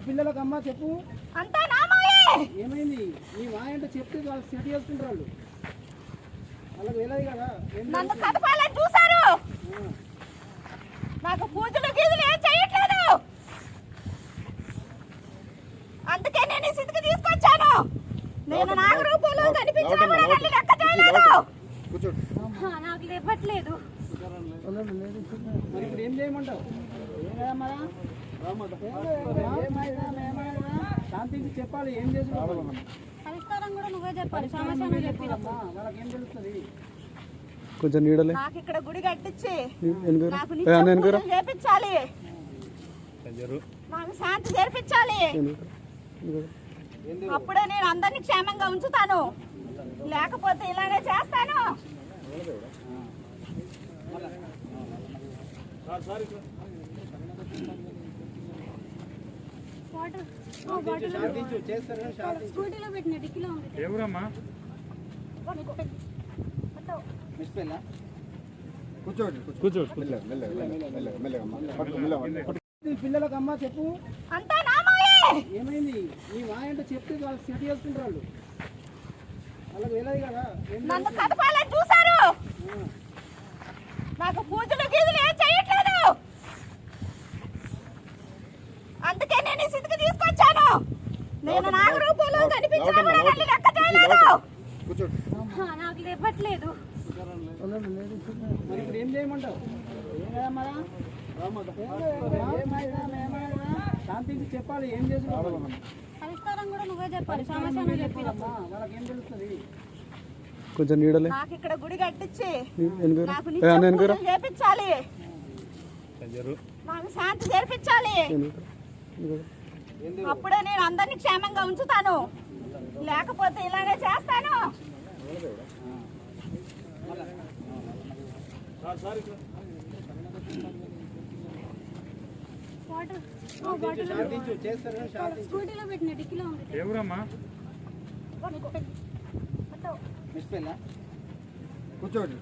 పిల్లలకు అమ్మ చెప్పు. అంతా నా మాయే! ఏమైంది? నీ మా అంటే చెప్తే వాళ్ళు సెట్ చేసుకుంటారు వాళ్ళు. వాళ్ళకి వెళ్ళదు కదా నన్ను కదపాలని చూశారు. ఆ. నాకు పూజలు గీజులు ఏం చేయట్లేదు. అందుకే నేను ఈ స్థితికి తీసుకొచ్చాను. నేను నాగరూపంలో కనిపించినా కూడా నన్ను లెక్క చేయలేదు. నాకు ఇవ్వట్లేదు మరి ఇప్పుడు ఏం చేయమంటావు? శాంతికి చెప్పాలి ఏం చేసుకోవాలి పరిష్కారం కూడా నువ్వే చెప్పాలి సమస్య నువ్వు చెప్పిన వాళ్ళకి ఏం తెలుస్తుంది కొంచెం నీడలే నాకు ఇక్కడ గుడి కట్టించి నాకు నిత్యం చేపించాలి నాకు శాంతి చేర్పించాలి అప్పుడే నేను అందరినీ క్షేమంగా ఉంచుతాను లేకపోతే ఇలానే చేస్తాను చేస్తారని శాంతించు స్కూటీలో పెట్టిన డిక్కీలో ఉంది. ఎవరమ్మా? మిస్పెల్లా కూర్చోండి నీ పిల్లలకు అమ్మ చెప్పు. నా మాయే! ఏమైంది? నీ మా అంటే చెప్తే వాళ్ళు సెట్ చేసుకుంటారు వాళ్ళు. వాళ్ళకి వెళ్ళదు కదా ఏం నన్ను కదపాలని చూశారు! నాకు పూజలు గీజులు ఏం చేయట్లేదు! అందుకే నేను ఈ స్థితికి తీసుకొచ్చాను నేను నాగరూపంలో కనిపించినా కూడా నన్ను లెక్క చేయలేదు హా, నాకు ఇవ్వట్లేదు ఏం చేయమంటావు శాంతికి చెప్పాలి ఏం చేసుకోవాలి పరిష్కారం కూడా నువ్వే చెప్పాలి. సమస్య వాళ్ళకి ఏం తెలుస్తుంది? కొంచెం నీడలే. నాకు ఇక్కడ గుడి కట్టించి నాకు నిత్యం పూజలు చేపించాలి. శాంతి చేర్పించాలి. అప్పుడే నేను అందరినీ క్షేమంగా ఉంచుతాను. లేకపోతే ఇలానే చేస్తాను. శాంతించు చేస్తారని శాంతించు స్కూటీలో పెట్టిన డిక్కీలో ఉంది. ఎవరమ్మా మిస్పెల్లా కూర్చోండి